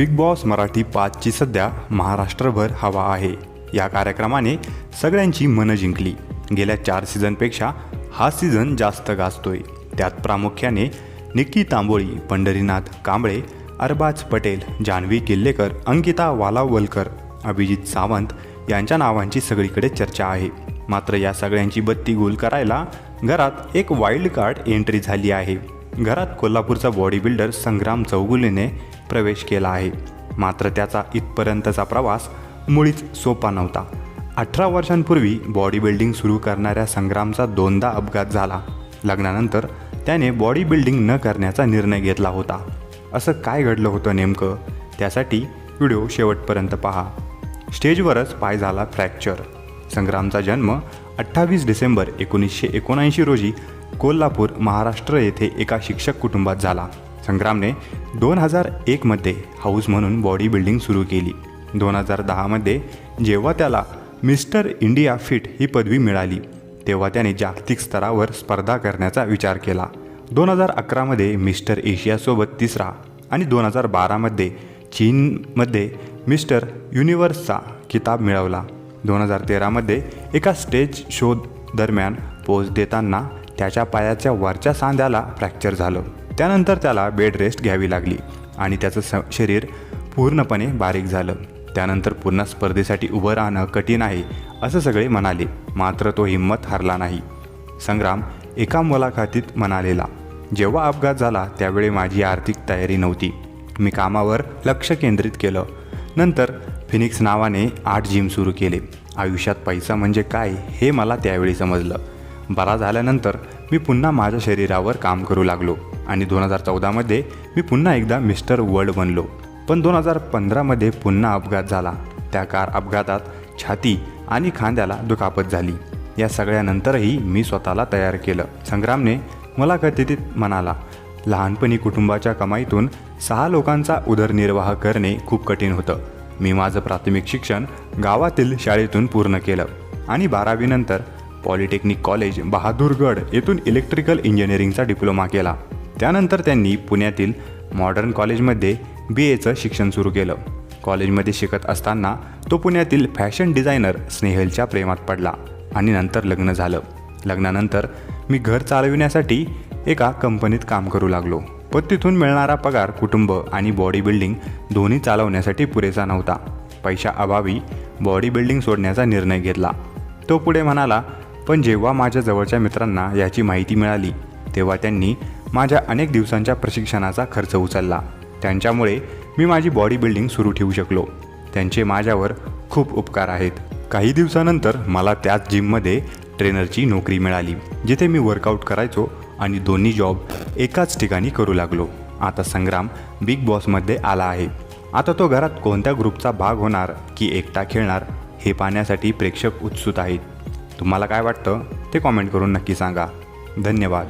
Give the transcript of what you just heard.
Big boss Marathi पाचची सध्या महाराष्ट्रभर हवा आहे. या कार्यक्रमाने सगळ्यांची मनं जिंकली. गेल्या चार सीझनपेक्षा हा सीझन जास्त गाजतोय. त्यात प्रामुख्याने निक्की तांबोळी पंढरीनाथ कांबळे अरबाज पटेल जान्हवी किल्लेकर अंकिता वालावलकर अभिजित सावंत यांच्या नावांची सगळीकडे चर्चा आहे. मात्र या सगळ्यांची बत्ती गोल करायला घरात एक वाईल्ड कार्ड एंट्री झाली आहे. घरात कोल्हापूरचा बॉडी बिल्डर संग्राम चौगुलीने प्रवेश केला आहे. मात्र त्याचा इथपर्यंतचा प्रवास मुळीच सोपा नव्हता. अठरा वर्षांपूर्वी बॉडी बिल्डिंग सुरू करणाऱ्या संग्रामचा दोनदा अपघात झाला. लग्नानंतर त्याने बॉडी बिल्डिंग न करण्याचा निर्णय घेतला होता. असं काय घडलं होतं नेमकं? त्यासाठी व्हिडिओ शेवटपर्यंत पहा. स्टेजवरच पाय झाला फ्रॅक्चर संग्रामचा जन्म अठ्ठावीस डिसेंबर एकोणीसशे एकोणऐंशी रोजी कोल्हापूर महाराष्ट्र येथे एका शिक्षक कुटुंबात झाला. संग्रामने दोन हजार एकमध्ये हाऊस म्हणून बॉडी बिल्डिंग सुरू केली. दोन हजार दहामध्ये जेव्हा त्याला मिस्टर इंडिया फिट ही पदवी मिळाली तेव्हा त्याने जागतिक स्तरावर स्पर्धा करण्याचा विचार केला. दोन हजार अकरामध्ये मिस्टर एशियासोबत तिसरा आणि दोन हजार बारामध्ये चीनमध्ये मिस्टर युनिवर्सचा किताब मिळवला. दोन हजार तेरामध्ये एका स्टेज शो दरम्यान पोज देताना त्याच्या पायाच्या वरच्या सांध्याला फ्रॅक्चर झालं. त्यानंतर त्याला बेड रेस्ट घ्यावी लागली आणि त्याचं स शरीर पूर्णपणे बारीक झालं. त्यानंतर पुन्हा स्पर्धेसाठी उभं राहणं कठीण आहे असं सगळे म्हणाले. मात्र तो हिंमत हरला नाही. संग्राम एका मुलाखतीत म्हणालेला जेव्हा अपघात झाला त्यावेळी माझी आर्थिक तयारी नव्हती. मी कामावर लक्ष केंद्रित केलं. नंतर फिनिक्स नावाने आठ जिम सुरू केले. आयुष्यात पैसा म्हणजे काय हे मला त्यावेळी समजलं. बरा झाल्यानंतर मी पुन्हा माझ्या शरीरावर काम करू लागलो आणि दोन हजार चौदामध्ये मी पुन्हा एकदा मिस्टर वर्ल्ड बनलो. पण दोन हजार पंधरामध्ये पुन्हा अपघात झाला. त्या कार अपघातात छाती आणि खांद्याला दुखापत झाली. या सगळ्यानंतरही मी स्वतःला तयार केलं. संग्रामने मुलाखतीत म्हणाला लहानपणी कुटुंबाच्या कमाईतून सहा लोकांचा उदरनिर्वाह करणे खूप कठीण होतं. मी माझं प्राथमिक शिक्षण गावातील शाळेतून पूर्ण केलं. आणि बारावीनंतर पॉलिटेक्निक कॉलेज बहादूरगड येथून इलेक्ट्रिकल इंजिनिअरिंगचा डिप्लोमा केला. त्यानंतर त्यांनी पुण्यातील मॉडर्न कॉलेजमध्ये बी एचं शिक्षण सुरू केलं. कॉलेजमध्ये शिकत असताना तो पुण्यातील फॅशन डिझायनर स्नेहलच्या प्रेमात पडला आणि नंतर लग्न झालं. लग्नानंतर मी घर चालविण्यासाठी एका कंपनीत काम करू लागलो. पण तिथून मिळणारा पगार कुटुंब आणि बॉडी बिल्डिंग दोन्ही चालवण्यासाठी पुरेसा नव्हता. पैशाअभावी बॉडी बिल्डिंग सोडण्याचा निर्णय घेतला. तो पुढे म्हणाला पण जेव्हा माझ्या जवळच्या मित्रांना याची माहिती मिळाली तेव्हा त्यांनी माझ्या अनेक दिवसांच्या प्रशिक्षणाचा खर्च उचलला. त्यांच्यामुळे मी माझी बॉडी बिल्डिंग सुरू ठेवू शकलो. त्यांचे माझ्यावर खूप उपकार आहेत. काही दिवसानंतर मला त्याच जिममध्ये ट्रेनरची नोकरी मिळाली जिथे मी वर्कआउट करायचो आणि दोन्ही जॉब एकाच ठिकाणी करू लागलो. आता संग्राम बिग बॉसमध्ये आला आहे. आता तो घरात कोणत्या ग्रुपचा भाग होणार की एकटा खेळणार हे पाहण्यासाठी प्रेक्षक उत्सुक आहेत. तुम्हाला काय वाटतं? ते कॉमेंट करून नक्की सांगा. धन्यवाद.